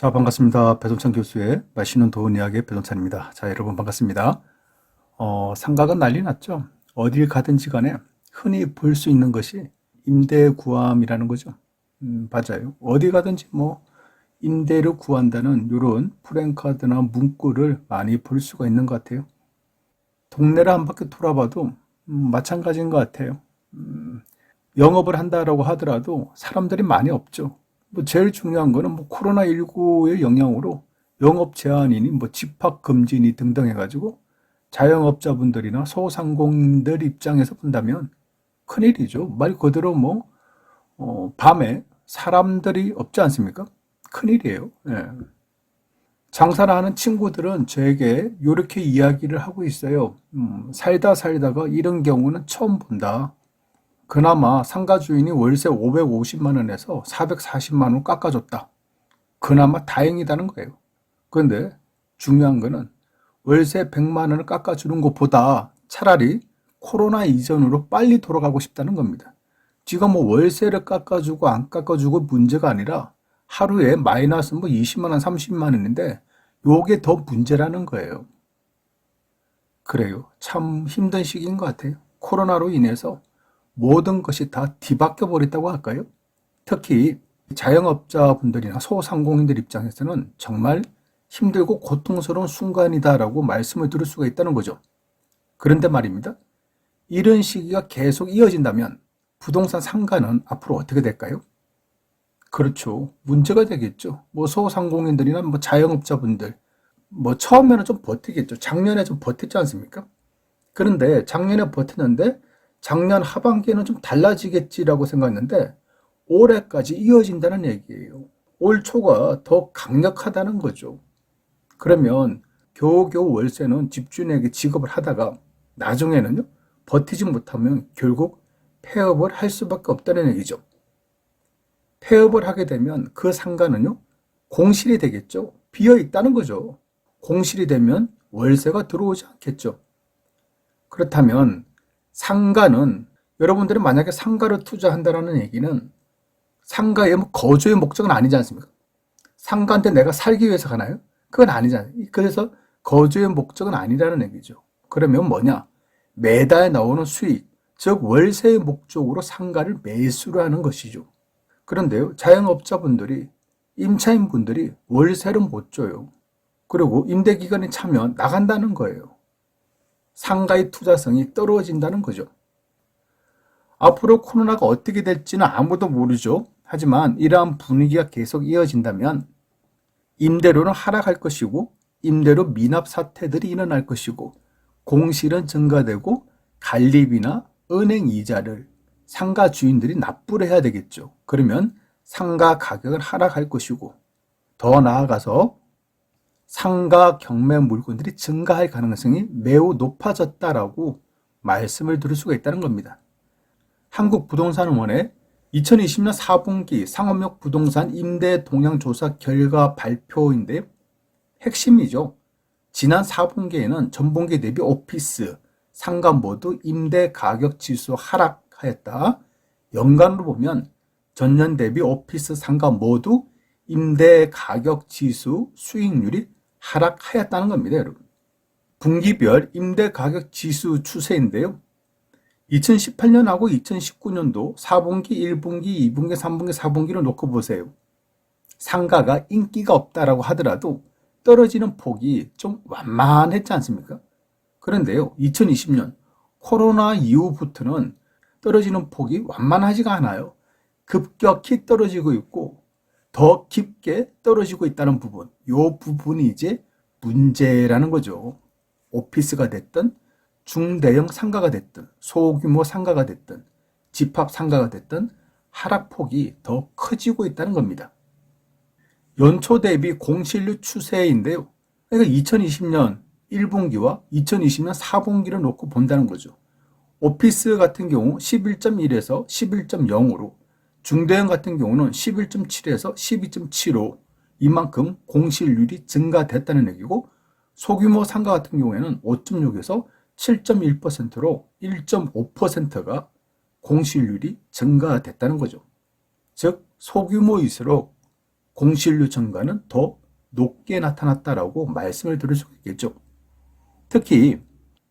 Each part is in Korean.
자, 반갑습니다. 배동찬 교수의 맛있는 도운 이야기의 배동찬입니다. 자, 여러분 반갑습니다. 어, 상가가 난리 났죠? 어딜 가든지 간에 흔히 볼 수 있는 것이 임대 구함이라는 거죠. 음, 맞아요. 어디 가든지 뭐 임대를 구한다는 이런 프랜카드나 문구를 많이 볼 수가 있는 것 같아요. 동네를 한 바퀴 돌아봐도 음, 마찬가지인 것 같아요. 음, 영업을 한다라고 하더라도 사람들이 많이 없죠. 뭐 제일 중요한 거는 뭐 코로나19의 영향으로 영업 제한이니 뭐 집합 금지니 등등 해가지고 자영업자분들이나 소상공인들 입장에서 본다면 큰일이죠. 말 그대로 뭐, 어, 밤에 사람들이 없지 않습니까? 큰일이에요. 예. 장사를 하는 친구들은 저에게 이렇게 이야기를 하고 있어요. 음, 살다 살다가 이런 경우는 처음 본다. 그나마 상가 주인이 월세 550만 원에서 440만 원 깎아줬다. 그나마 다행이다는 거예요. 그런데 중요한 거는 월세 100만 원을 깎아주는 것보다 차라리 코로나 이전으로 빨리 돌아가고 싶다는 겁니다. 지금 뭐 월세를 깎아주고 안 깎아주고 문제가 아니라 하루에 마이너스 뭐 20만 원, 30만 원인데 요게 더 문제라는 거예요. 그래요. 참 힘든 시기인 것 같아요. 코로나로 인해서 모든 것이 다 뒤바뀌어 버렸다고 할까요? 특히 자영업자분들이나 소상공인들 입장에서는 정말 힘들고 고통스러운 순간이다라고 말씀을 드릴 수가 있다는 거죠. 그런데 말입니다. 이런 시기가 계속 이어진다면 부동산 상가는 앞으로 어떻게 될까요? 그렇죠. 문제가 되겠죠. 뭐 소상공인들이나 뭐 자영업자분들, 뭐 처음에는 좀 버티겠죠. 작년에 좀 버텼지 않습니까? 그런데 작년에 버텼는데 작년 하반기에는 좀 달라지겠지라고 생각했는데 올해까지 이어진다는 얘기예요. 올 초가 더 강력하다는 거죠. 그러면 겨우겨우 월세는 집주인에게 지급을 하다가 나중에는요, 버티지 못하면 결국 폐업을 할 수밖에 없다는 얘기죠. 폐업을 하게 되면 그 상가는요, 공실이 되겠죠. 비어 있다는 거죠. 공실이 되면 월세가 들어오지 않겠죠. 그렇다면 상가는 여러분들이 만약에 상가를 투자한다라는 얘기는 상가의 뭐 거주의 목적은 아니지 않습니까? 상가한테 내가 살기 위해서 가나요? 그건 아니잖아요. 그래서 거주의 목적은 아니라는 얘기죠. 그러면 뭐냐? 매달 나오는 수익, 즉 월세의 목적으로 상가를 매수를 하는 것이죠. 그런데요, 자영업자분들이 임차인분들이 월세를 못 줘요. 그리고 임대기간이 차면 나간다는 거예요. 상가의 투자성이 떨어진다는 거죠. 앞으로 코로나가 어떻게 될지는 아무도 모르죠. 하지만 이러한 분위기가 계속 이어진다면 임대료는 하락할 것이고 임대료 미납 사태들이 일어날 것이고 공실은 증가되고 관리비나 은행 이자를 상가 주인들이 납부를 해야 되겠죠. 그러면 상가 가격은 하락할 것이고 더 나아가서 상가 경매 물건들이 증가할 가능성이 매우 높아졌다라고 말씀을 드릴 수가 있다는 겁니다. 한국부동산원의 2020년 4분기 상업용 부동산 임대 동향 조사 결과 발표인데 핵심이죠. 지난 4분기에는 전분기 대비 오피스, 상가 모두 임대 가격 지수 하락하였다. 연간으로 보면 전년 대비 오피스 상가 모두 임대 가격 지수 수익률이 하락하였다는 겁니다, 여러분. 분기별 임대 가격 지수 추세인데요. 2018년하고 2019년도 4분기, 1분기, 2분기, 3분기, 4분기를 놓고 보세요. 상가가 인기가 없다라고 하더라도 떨어지는 폭이 좀 완만했지 않습니까? 그런데요, 2020년 코로나 이후부터는 떨어지는 폭이 완만하지가 않아요. 급격히 떨어지고 있고 더 깊게 떨어지고 있다는 부분. 이 부분이 이제 문제라는 거죠. 오피스가 됐든 중대형 상가가 됐든 소규모 상가가 됐든 집합 상가가 됐든 하락폭이 더 커지고 있다는 겁니다. 연초 대비 공실률 추세인데요. 그러니까 2020년 1분기와 2020년 4분기를 놓고 본다는 거죠. 오피스 같은 경우 11.1에서 11.0으로 중대형 같은 경우는 11.7에서 12.75 이만큼 공실률이 증가됐다는 얘기고 소규모 상가 같은 경우에는 5.6에서 7.1%로 1.5%가 공실률이 증가됐다는 거죠. 즉 소규모일수록 공실률 증가는 더 높게 나타났다라고 말씀을 드릴 수 있겠죠. 특히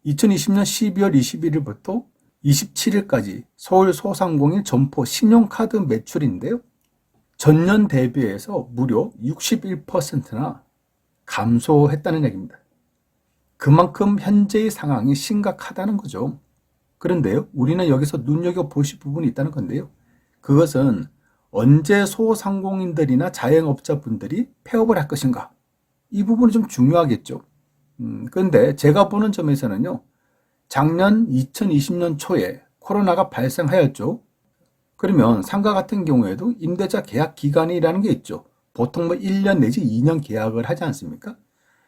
2020년 12월 21일부터 27일까지 서울 소상공인 점포 신용카드 매출인데요. 전년 대비해서 무려 61%나 감소했다는 얘기입니다. 그만큼 현재의 상황이 심각하다는 거죠. 그런데요, 우리는 여기서 눈여겨보실 부분이 있다는 건데요. 그것은 언제 소상공인들이나 자영업자분들이 폐업을 할 것인가? 이 부분이 좀 중요하겠죠. 음, 그런데 제가 보는 점에서는요, 작년 2020년 초에 코로나가 발생하였죠. 그러면 상가 같은 경우에도 임대차 계약 기간이라는 게 있죠. 보통 뭐 1년 내지 2년 계약을 하지 않습니까?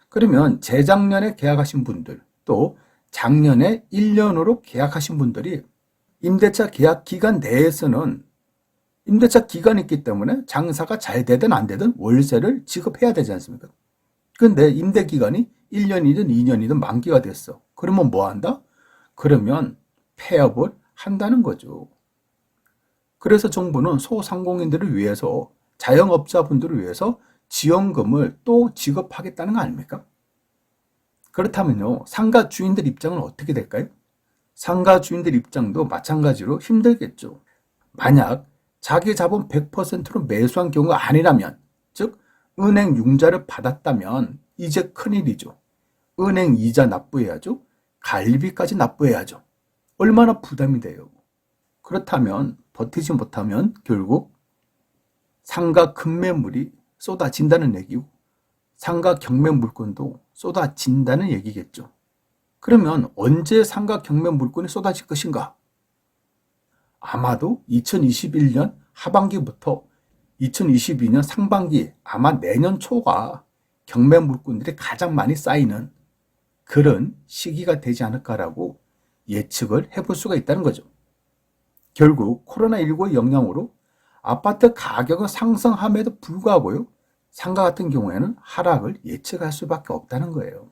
그러면 재작년에 계약하신 분들, 또 작년에 1년으로 계약하신 분들이 임대차 계약 기간 내에서는 임대차 기간이 있기 때문에 장사가 잘 되든 안 되든 월세를 지급해야 되지 않습니까? 근데 임대 기간이 1년이든 2년이든 만기가 됐어. 그러면 뭐 한다? 그러면 폐업을 한다는 거죠. 그래서 정부는 소상공인들을 위해서 자영업자분들을 위해서 지원금을 또 지급하겠다는 거 아닙니까? 그렇다면요, 상가 주인들 입장은 어떻게 될까요? 상가 주인들 입장도 마찬가지로 힘들겠죠. 만약 자기 자본 100%로 매수한 경우가 아니라면, 즉, 은행 융자를 받았다면 이제 큰일이죠. 은행 이자 납부해야죠. 관리비까지 납부해야죠. 얼마나 부담이 돼요. 그렇다면 버티지 못하면 결국 상가 급매물이 쏟아진다는 얘기고 상가 경매 물건도 쏟아진다는 얘기겠죠. 그러면 언제 상가 경매 물건이 쏟아질 것인가? 아마도 2021년 하반기부터 2022년 상반기 아마 내년 초가 경매 물건들이 가장 많이 쌓이는 그런 시기가 되지 않을까라고 예측을 해볼 수가 있다는 거죠. 결국 코로나19의 영향으로 아파트 가격은 상승함에도 불구하고요. 상가 같은 경우에는 하락을 예측할 수밖에 없다는 거예요.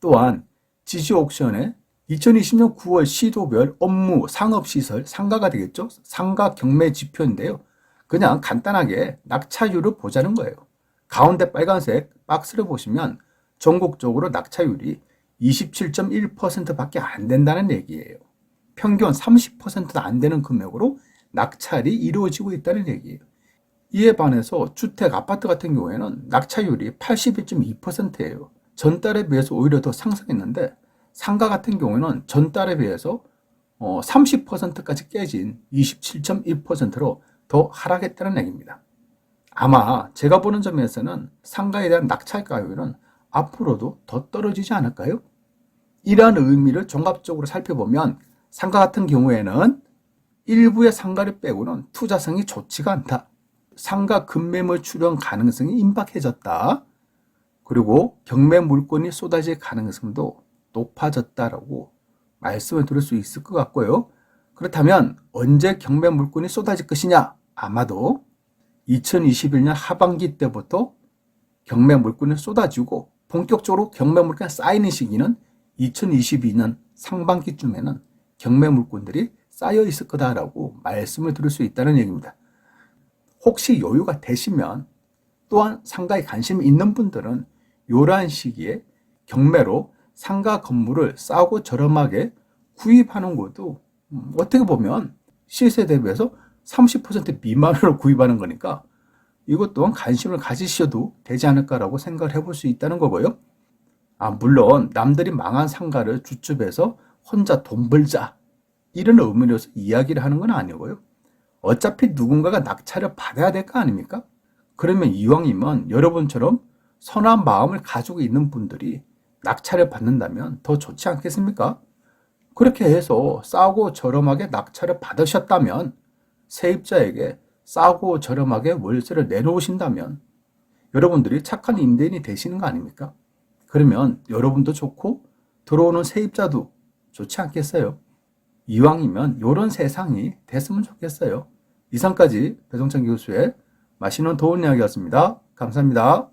또한 지지 옥션에 2020년 9월 시도별 업무 상업시설 상가가 되겠죠. 상가 경매 지표인데요. 그냥 간단하게 낙차율을 보자는 거예요. 가운데 빨간색 박스를 보시면 전국적으로 낙차율이 27.1%밖에 안 된다는 얘기예요. 평균 30%도 안 되는 금액으로 낙찰이 이루어지고 있다는 얘기예요. 이에 반해서 주택, 아파트 같은 경우에는 낙찰율이 81.2%예요. 전달에 비해서 오히려 더 상승했는데 상가 같은 경우에는 전달에 비해서 30%까지 깨진 27.1%로 더 하락했다는 얘기입니다. 아마 제가 보는 점에서는 상가에 대한 낙찰가율은 앞으로도 더 떨어지지 않을까요? 이러한 의미를 종합적으로 살펴보면 상가 같은 경우에는 일부의 상가를 빼고는 투자성이 좋지가 않다. 상가 급매물 출현 가능성이 임박해졌다. 그리고 경매 물건이 쏟아질 가능성도 높아졌다라고 말씀을 드릴 수 있을 것 같고요. 그렇다면 언제 경매 물건이 쏟아질 것이냐? 아마도 2021년 하반기 때부터 경매 물건이 쏟아지고 본격적으로 경매 물건이 쌓이는 시기는 2022년 상반기쯤에는 경매 물건들이 쌓여 있을 거다라고 말씀을 드릴 수 있다는 얘기입니다. 혹시 여유가 되시면 또한 상가에 관심이 있는 분들은 이러한 시기에 경매로 상가 건물을 싸고 저렴하게 구입하는 것도 음, 어떻게 보면 시세 대비해서 30% 미만으로 구입하는 거니까 이것 또한 관심을 가지셔도 되지 않을까라고 생각을 해볼 수 있다는 거고요. 아, 물론 남들이 망한 상가를 주축해서 혼자 돈 벌자 이런 의미로서 이야기를 하는 건 아니고요. 어차피 누군가가 낙찰을 받아야 될 거 아닙니까? 그러면 이왕이면 여러분처럼 선한 마음을 가지고 있는 분들이 낙찰을 받는다면 더 좋지 않겠습니까? 그렇게 해서 싸고 저렴하게 낙찰을 받으셨다면 세입자에게 싸고 저렴하게 월세를 내놓으신다면 여러분들이 착한 임대인이 되시는 거 아닙니까? 그러면 여러분도 좋고 들어오는 세입자도 좋지 않겠어요? 이왕이면 이런 세상이 됐으면 좋겠어요. 이상까지 배종찬 교수의 맛있는 도운 이야기였습니다. 감사합니다.